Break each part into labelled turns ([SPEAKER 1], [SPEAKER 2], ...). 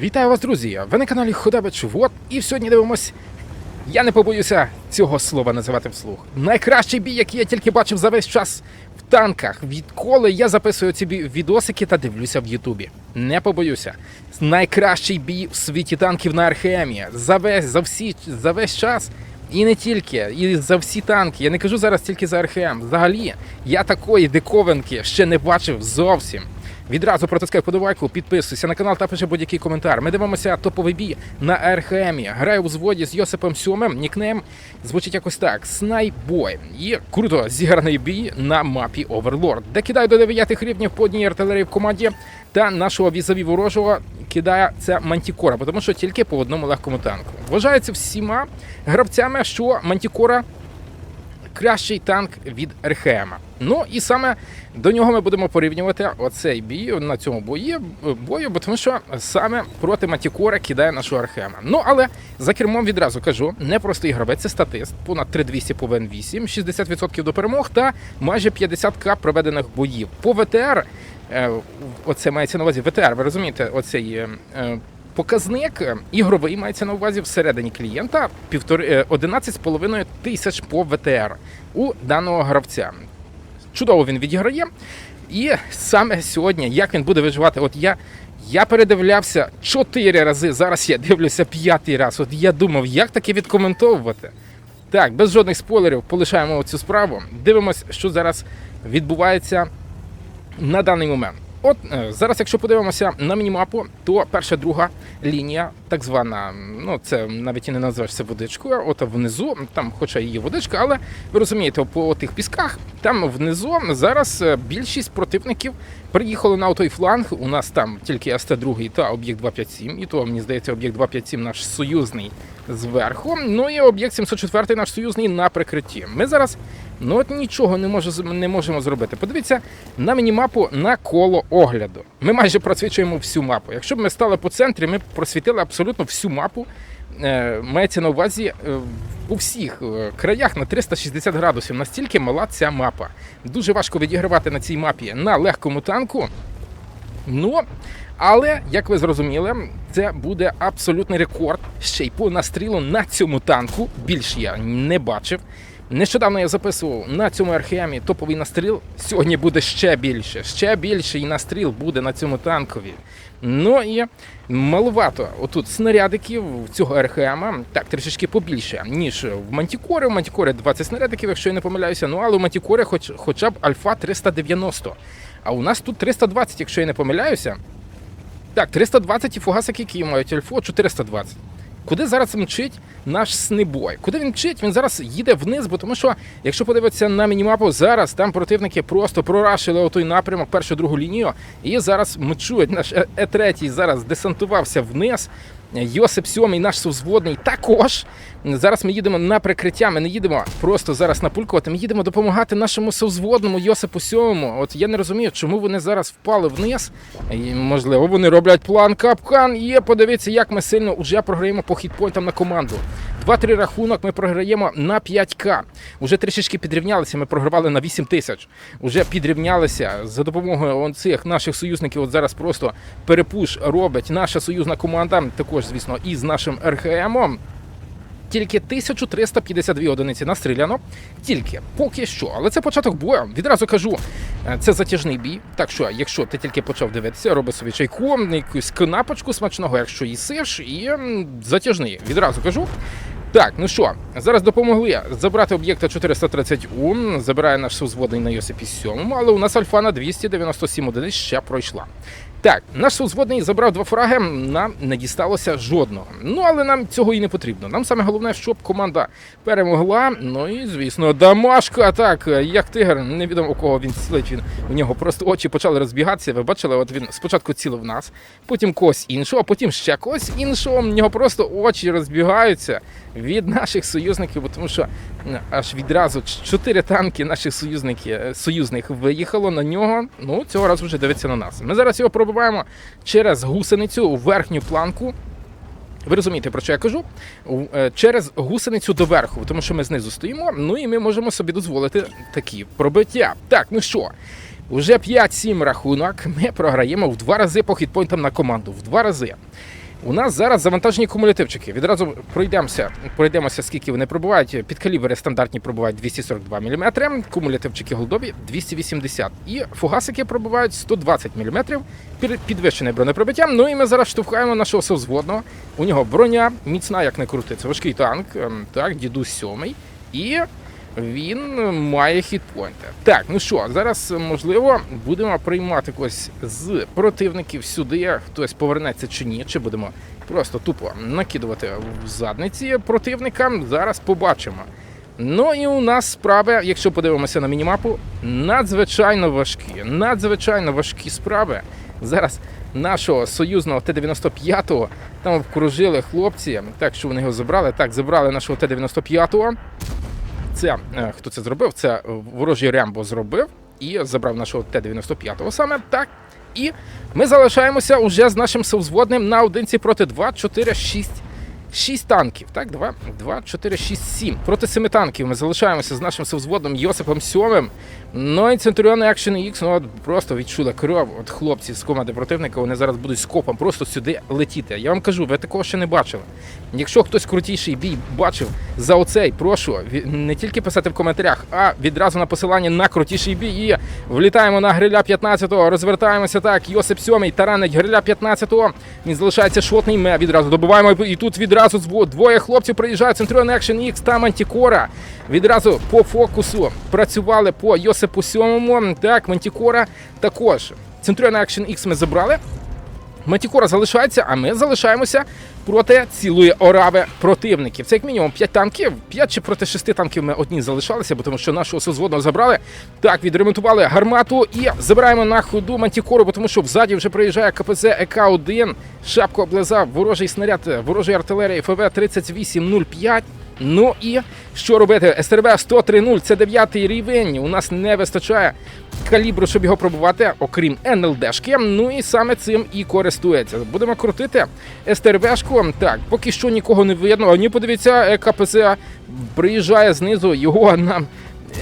[SPEAKER 1] Вітаю вас, друзі! Ви на каналі Ходабич Вот, і сьогодні дивимось. Я не побоюся цього слова називати вслух. Найкращий бій, який я тільки бачив за весь час в танках, відколи я записую ці відосики та дивлюся в Ютубі. Не побоюся. Найкращий бій в світі танків на РХМі за весь за всі за весь час. І не тільки, і за всі танки. Я не кажу зараз тільки за РХМ. Взагалі, я такої диковинки ще не бачив зовсім. Відразу протискай вподобайку, підписуйся на канал та пиши будь-який коментар. Ми дивимося топовий бій на РХМі. Граю у зводі з Йосипом Сьомим. Нікнейм звучить якось так: Снайбой. І круто зіграний бій на мапі Overlord, де кидаю до 9 рівнів по одній артилерії в команді. Та нашого візаві ворожого кидає це Мантікора, тому що тільки по одному легкому танку. Вважається всіма гравцями, що Мантікора кращий танк від РХМ. Ну і саме до нього ми будемо порівнювати оцей бій на цьому бої бою, бо тому що саме проти Матікора кидає нашу РХМ. Ну але за кермом відразу кажу, не простий гравець, це статист, понад 3200 по ВН8, 60% до перемог та майже 50к проведених боїв. По ВТР, е, оце мається на увазі ВТР, ви розумієте, оцей. е, е, Показник ігровий мається на увазі всередині клієнта півтори е, 11,5 тисяч по ВТР у даного гравця. Чудово він відіграє. І саме сьогодні, як він буде виживати, от я, я передивлявся чотири рази. Зараз я дивлюся п'ятий раз. От я думав, як таке відкоментовувати. Так, без жодних спойлерів полишаємо цю справу. Дивимось, що зараз відбувається на даний момент. От е, зараз, якщо подивимося на мінімапу, то перша друга лінія, так звана, ну це навіть і не назвеш це водичкою. От внизу, там, хоча є водичка, але ви розумієте, по тих пісках, там внизу зараз е, більшість противників приїхали на той фланг. У нас там тільки СТ-2 та об'єкт 257, і то мені здається, об'єкт 257 наш союзний зверху. Ну і об'єкт 704 наш союзний на прикритті. Ми зараз ну от нічого не, може, не можемо зробити. Подивіться на мінімапу на коло огляду. Ми майже просвічуємо всю мапу. Якщо б ми стали по центрі, ми б просвітили абсолютно всю мапу. Е, мається на увазі е, у всіх е, краях на 360 градусів. Настільки мала ця мапа. Дуже важко відігравати на цій мапі на легкому танку. Ну, але як ви зрозуміли, це буде абсолютний рекорд ще й по настрілу на цьому танку. Більш я не бачив. Нещодавно я записував на цьому археамі топовий настріл. Сьогодні буде ще більше. Ще більший настріл буде на цьому танкові. Ну і маловато отут снарядиків цього РХМа, так трішечки побільше, ніж в Мантікори. В Мантікори 20 снарядиків, якщо я не помиляюся. Ну але у Мантікори хоч, хоча б Альфа 390. А у нас тут 320, якщо я не помиляюся. Так, 320 і фугасики, які мають альфу 420. Куди зараз мчить наш снебой? Куди він мчить? Він зараз їде вниз, бо тому що, якщо подивитися на мінімапу, зараз там противники просто прорашили отой напрямок, першу другу лінію, і зараз мчують. Наш Е- Е3 зараз десантувався вниз. Йосип Сьомий, наш совзводний, також. Зараз ми їдемо на прикриття. Ми не їдемо просто зараз напулькувати. Ми їдемо допомагати нашому совзводному Йосипу Сьомому. От я не розумію, чому вони зараз впали вниз. І, можливо, вони роблять план капкан. І подивіться, як ми сильно вже програємо по хітпойнтам на команду. 2-3 рахунок ми програємо на 5К. Уже трішечки підрівнялися. Ми програвали на 8 тисяч. Уже підрівнялися за допомогою цих наших союзників. От зараз просто перепуш робить наша союзна команда, також, звісно, і з нашим РХМом. Тільки 1352 одиниці настріляно. Тільки поки що. Але це початок бою. Відразу кажу, е, це затяжний бій. Так що, якщо ти тільки почав дивитися, роби собі чайку, якусь канапочку смачного, якщо їсиш, і затяжний. Відразу кажу. Так, ну що, зараз допомогли забрати об'єкта 430У. Забирає наш сузводний на Йосипі 7, але у нас альфа на 297 одиниць ще пройшла. Так, наш сузводний забрав два фраги, нам не дісталося жодного. Ну але нам цього і не потрібно. Нам саме головне, щоб команда перемогла. Ну і звісно, Дамашка. Так, як тигр, невідомо у кого він цілить. Він у нього просто очі почали розбігатися. Ви бачили, от він спочатку цілив нас, потім когось іншого, потім ще когось іншого. У нього просто очі розбігаються від наших союзників, тому що аж відразу чотири танки наших союзників союзних виїхало на нього. Ну цього разу вже дивиться на нас. Ми зараз його пробиваємо через гусеницю у верхню планку. Ви розумієте, про що я кажу? Е, Через гусеницю доверху, тому що ми знизу стоїмо, ну і ми можемо собі дозволити такі пробиття. Так, ну що, уже 5-7 рахунок. Ми програємо в два рази по хітпойнтам на команду. В два рази. У нас зараз завантажені кумулятивчики. Відразу пройдемося, пройдемося, скільки вони пробувають. Підкалібри стандартні пробувають 242 мм, кумулятивчики голдові 280 і фугасики пробувають 120 мм, підвищене бронепробиття. Ну і ми зараз штовхаємо нашого совзводного. У нього броня міцна, як не крути. Це важкий танк, ем, так, дідусь сьомий. І він має хітпойнти. Так, ну що, зараз можливо будемо приймати когось з противників сюди. Хтось повернеться чи ні, чи будемо просто тупо накидувати в задниці противника. Зараз побачимо. Ну і у нас справи, якщо подивимося на мінімапу, надзвичайно важкі. Надзвичайно важкі справи. Зараз нашого союзного Т-95 там вкружили хлопці. Так, що вони його забрали. Так, забрали нашого Т-95. Це е, хто це зробив? Це ворожий Рембо зробив і забрав нашого Т-95 саме так. І ми залишаємося уже з нашим совзводним наодинці проти 2, 4, 6. 6 танків, так, 2, 2, 4, 6, 7. Проти 7 танків ми залишаємося з нашим совзводом Йосипом Сьомим. Ну і Centurion Action X, ну от просто відчули кров. От хлопці з команди противника, вони зараз будуть скопом просто сюди летіти. Я вам кажу, ви такого ще не бачили. Якщо хтось крутіший бій бачив за оцей, прошу не тільки писати в коментарях, а відразу на посилання на крутіший бій. І влітаємо на гриля 15-го, розвертаємося так. Йосип Сьомий таранить гриля 15-го. Він залишається шотний. Ми відразу добуваємо. І тут відразу зво- двоє хлопців приїжджають. Centurion Action X та Мантікора. Відразу по фокусу працювали по Йосипу Сьомому. Так, Мантікора також. Centurion Action X ми забрали. Мантікора залишається, а ми залишаємося проти цілої орави противників. Це як мінімум 5 танків, 5 чи проти 6 танків ми одні залишалися, бо тому що нашого созводного забрали. Так, відремонтували гармату і забираємо на ходу мантікору, бо тому що взаді вже приїжджає КПЗ ЕК-1. Шапку облизав ворожий снаряд ворожої артилерії ФВ 3805. Ну і що робити? СРВ 103.0 це 9 рівень. У нас не вистачає калібру, щоб його пробувати, окрім НЛДшки. Ну і саме цим і користується. Будемо крутити СТРВшку. Так, поки що нікого не видно. Ні, подивіться, е, КПЗ приїжджає знизу. Його нам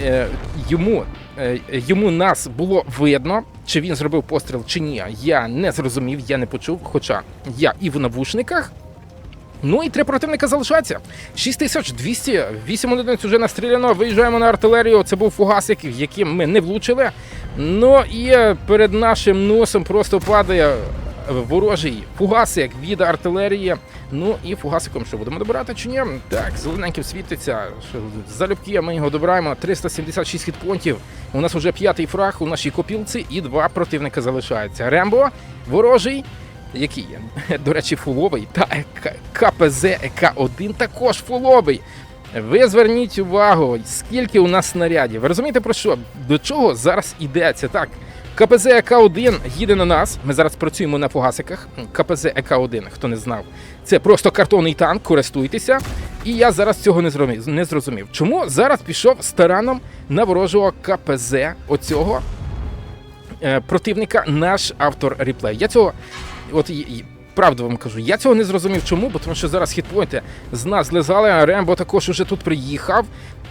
[SPEAKER 1] е, йому. е, Йому нас було видно, чи він зробив постріл, чи ні. Я не зрозумів, я не почув. Хоча я і в навушниках. Ну і три противника залишаються. 6200, 8 одиниць вже настріляно. Виїжджаємо на артилерію. Це був фугасик, в яким ми не влучили. Ну і е, перед нашим носом просто падає ворожий фугасик від артилерії. Ну і фугасиком що будемо добирати чи ні? Так, зелененьким світиться. Залюбки ми його добираємо. 376 хітпонтів. У нас вже п'ятий фраг у нашій копілці, і два противника залишаються. Рембо, ворожий який є, до речі, фуловий, та КПЗ ЕК-1 також фуловий. Ви зверніть увагу, скільки у нас снарядів. Ви розумієте про що? До чого зараз йдеться? Так, КПЗ ЕК-1 їде на нас. Ми зараз працюємо на фугасиках. КПЗ ЕК-1, хто не знав, це просто картонний танк, користуйтеся. І я зараз цього не зрозумів. Чому зараз пішов стараном на ворожого КПЗ оцього е, противника наш автор реплей. Я цього, от правду вам кажу, я цього не зрозумів. Чому? Бо тому що зараз хітпойнти з нас злизали, а Рембо також уже тут приїхав.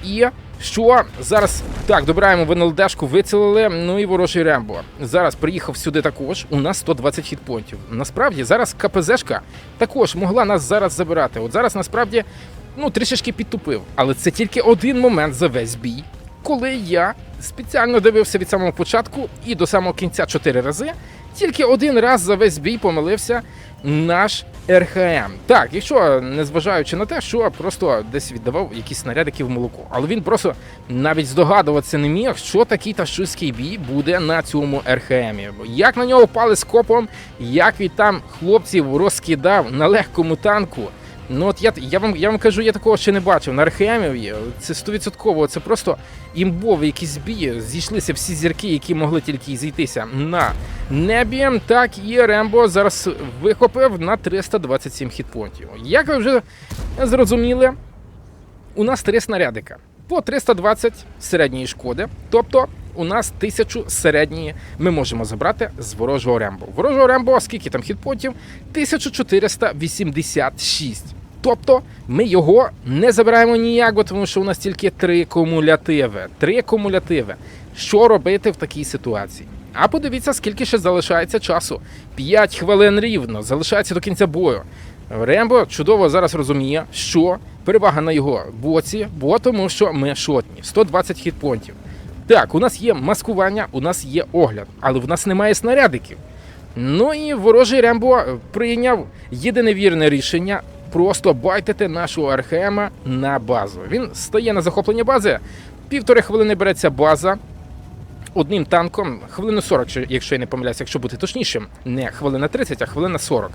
[SPEAKER 1] І що зараз так, добираємо в НЛДшку, вицілили. Ну і ворожий Рембо. Зараз приїхав сюди також. У нас 120 хітпойнтів. Насправді зараз КПЗшка також могла нас зараз забирати. От зараз насправді ну трішечки підтупив. Але це тільки один момент за весь бій коли я спеціально дивився від самого початку і до самого кінця чотири рази, тільки один раз за весь бій помилився наш РХМ. Так, якщо незважаючи на те, що просто десь віддавав якісь снарядики в молоко. Але він просто навіть здогадуватися не міг, що такий ташистський бій буде на цьому РХМі. Як на нього пали скопом, як він там хлопців розкидав на легкому танку. Ну от я, я вам я вам кажу, я такого ще не бачив. На Археамів це стовідсотково. Це просто імбовий якийсь бій. Зійшлися всі зірки, які могли тільки зійтися на небі. Так і Рембо зараз вихопив на 327 хітпонтів. Як ви вже зрозуміли, у нас три снарядика по 320 середньої шкоди. Тобто у нас 1000 середньої ми можемо забрати з ворожого Рембо. Ворожого Рембо, скільки там хітпонтів? 1486. Тобто ми його не забираємо ніяк, тому що у нас тільки три кумулятиви. Три кумулятиви. Що робити в такій ситуації? А подивіться, скільки ще залишається часу. 5 хвилин рівно залишається до кінця бою. Рембо чудово зараз розуміє, що перевага на його боці, бо тому що ми шотні 120 хітпонтів. Так, у нас є маскування, у нас є огляд, але в нас немає снарядиків. Ну і ворожий Рембо прийняв єдине вірне рішення просто байтити нашого Архема на базу. Він стає на захоплення бази, півтори хвилини береться база. Одним танком хвилину 40, якщо я не помиляюся, якщо бути точнішим, не хвилина 30, а хвилина 40.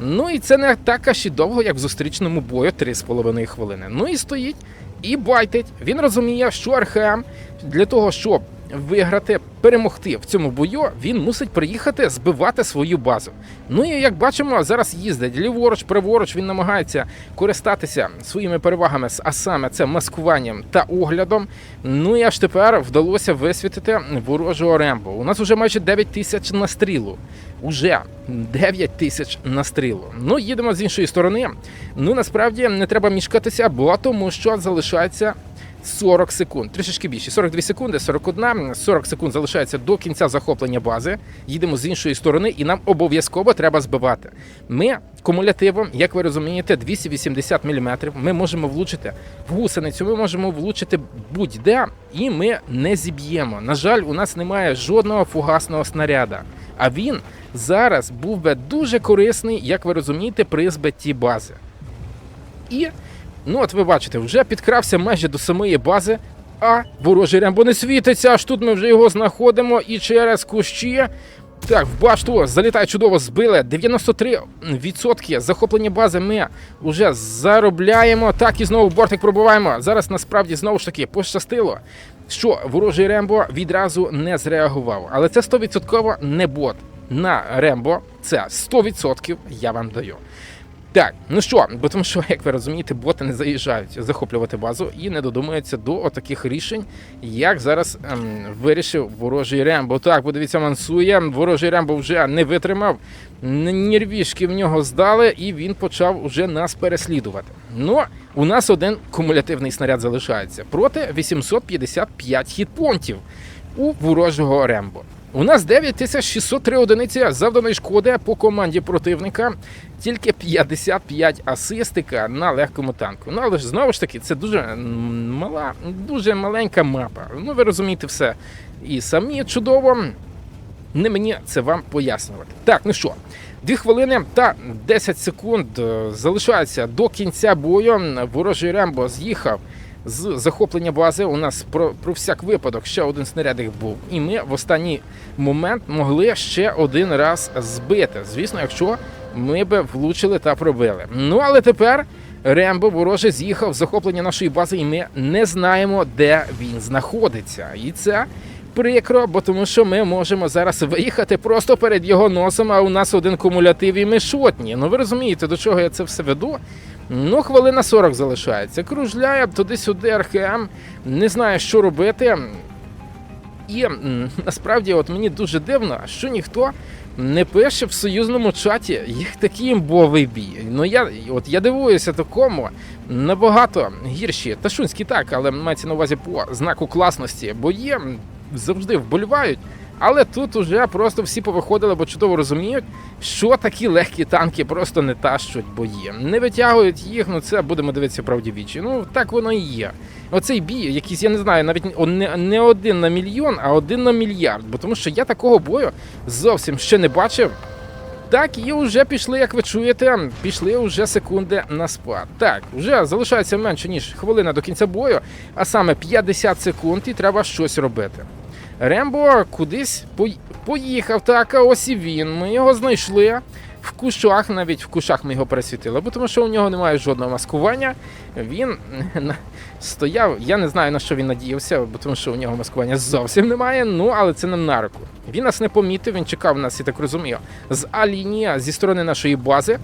[SPEAKER 1] Ну і це не так аж і довго, як в зустрічному бою 3,5 хвилини. Ну і стоїть і байтить. Він розуміє, що Архем для того, щоб виграти, перемогти в цьому бою, він мусить приїхати збивати свою базу. Ну і як бачимо, зараз їздить ліворуч, праворуч. Він намагається користатися своїми перевагами, а саме це маскуванням та оглядом. Ну і аж тепер вдалося висвітити ворожого рембо. У нас вже майже 9 тисяч на стрілу. Уже 9 тисяч на стрілу. Ну, їдемо з іншої сторони. Ну насправді не треба мішкатися, бо тому що залишається 40 секунд. Трішечки більше. 42 секунди, 41, 40 секунд залишається до кінця захоплення бази. Їдемо з іншої сторони, і нам обов'язково треба збивати. Ми кумулятивом, як ви розумієте, 280 мм. Ми можемо влучити в гусеницю, ми можемо влучити будь-де, і ми не зіб'ємо. На жаль, у нас немає жодного фугасного снаряда. А він зараз був би дуже корисний, як ви розумієте, при збитті бази. І, ну от ви бачите, вже підкрався майже до самої бази, а ворожий рембо не світиться, аж тут ми вже його знаходимо і через кущі. Так, в башту залітає чудово, збили. 93% захоплення бази ми вже заробляємо. Так, і знову бортик пробуваємо. Зараз насправді знову ж таки пощастило, що ворожий Рембо відразу не зреагував. Але це 100% не бот. На Рембо це 100% я вам даю. Так, ну що, бо тому що, як ви розумієте, боти не заїжджають захоплювати базу і не додумуються до таких рішень, як зараз ем, вирішив ворожий Рембо. Так, подивіться, мансує. Ворожий Рембо вже не витримав. Нервішки в нього здали, і він почав уже нас переслідувати. Ну, у нас один кумулятивний снаряд залишається проти 855 хітпонтів у ворожого Рембо. У нас 9603 одиниці завданої шкоди по команді противника, тільки 55 асистика на легкому танку. Ну але ж знову ж таки, це дуже мала, дуже маленька мапа. Ну ви розумієте все. І самі чудово. Не мені це вам пояснювати. Так, ну що, дві хвилини та 10 секунд е, залишається до кінця бою. Ворожий Рембо з'їхав з захоплення бази. У нас про, про всяк випадок ще один снарядик був. І ми в останній момент могли ще один раз збити. Звісно, якщо ми би влучили та пробили. Ну але тепер Рембо вороже з'їхав з захоплення нашої бази, і ми не знаємо, де він знаходиться. І це прикро, бо тому що ми можемо зараз виїхати просто перед його носом, а у нас один кумулятив і ми шотні. Ну ви розумієте, до чого я це все веду? Ну, хвилина 40 залишається. Кружляє туди-сюди РХМ, не знає, що робити. І насправді, от мені дуже дивно, що ніхто не пише в союзному чаті, як такий імбовий бій. Ну я от я дивуюся такому набагато гірші. Ташунські так, але мається на увазі по знаку класності, бо є завжди вболівають. Але тут уже просто всі повиходили, бо чудово розуміють, що такі легкі танки просто не тащуть бої. Не витягують їх, ну це будемо дивитися правді вічі. Ну так воно і є. Оцей бій, якийсь, я не знаю, навіть не, один на мільйон, а один на мільярд. Бо тому що я такого бою зовсім ще не бачив. Так, і вже пішли, як ви чуєте, пішли вже секунди на спад. Так, вже залишається менше ніж хвилина до кінця бою, а саме 50 секунд, і треба щось робити. Рембо кудись поїхав, так, а ось і він. Ми його знайшли в кущах, навіть в кущах ми його пересвітили, бо тому що у нього немає жодного маскування. Він стояв, я не знаю на що він надіявся, бо тому що у нього маскування зовсім немає. Ну але це нам на руку. Він нас не помітив, він чекав нас, я так розумію, з А-лінії зі сторони нашої бази,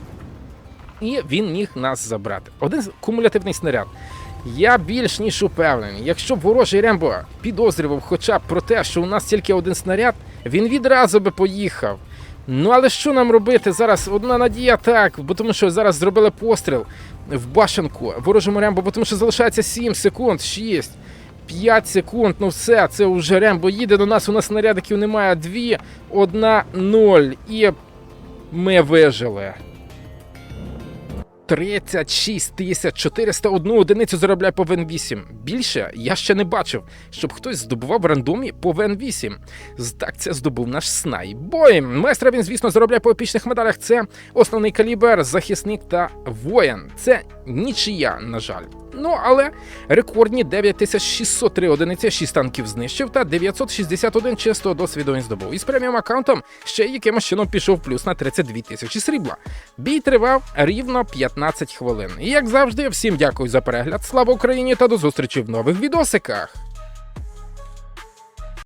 [SPEAKER 1] і він міг нас забрати. Один кумулятивний снаряд. Я більш ніж упевнений, якщо б ворожий Рембо підозрював хоча б про те, що у нас тільки один снаряд, він відразу би поїхав. Ну але що нам робити зараз? Одна надія так, бо тому що зараз зробили постріл в башенку ворожому Рембо, бо тому що залишається 7 секунд, 6, 5 секунд, ну все, це вже Рембо їде до нас, у нас снарядиків немає. 2, 1, 0. І ми вижили. 36 тисяч 401 одиницю заробляє по вн 8 Більше я ще не бачив, щоб хтось здобував в рандомі по Вен 8. З- Так це здобув наш снай. Боєм. Майстра він, звісно, заробляє по епічних медалях. Це основний калібр, захисник та воїн. Це нічия, на жаль. Ну, але рекордні 9603 одиниці, 6 танків знищив та 961 чистого досвіду він здобув. І з преміум аккаунтом ще якимось чином пішов плюс на 32 тисячі срібла. Бій тривав рівно 15 хвилин. І як завжди, всім дякую за перегляд. Слава Україні та до зустрічі в нових відосиках.